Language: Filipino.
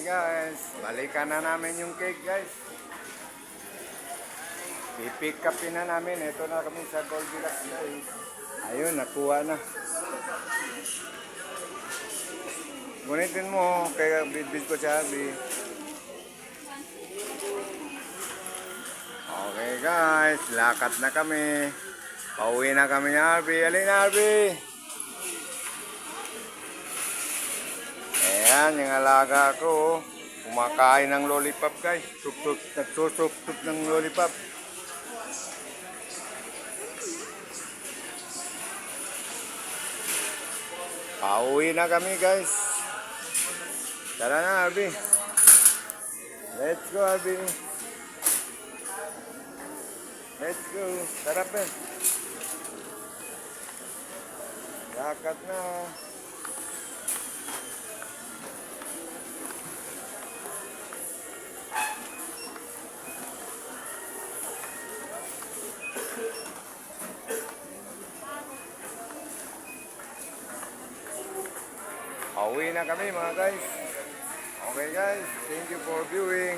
Guys, balikan na namin yung cake guys. Pipick upin na namin. Ito na kami sa Goldilocks guys. Ayun, nakuha na. Gunitin mo, kaya bidbid ko siya. Okay guys, lakat na kami. Pauwi na kami ni Arby. Alin Arby? Ayan, yung alaga ko. oh. Kumakain ng lollipop guys. Tup-tup, nagsusup-tup ng lollipop. Pauwi na kami guys. Tara na Arby. Let's go Arby. Let's go. Tara pa. Lakat na. Pauwi na kami mga guys. Okay guys, thank you for viewing.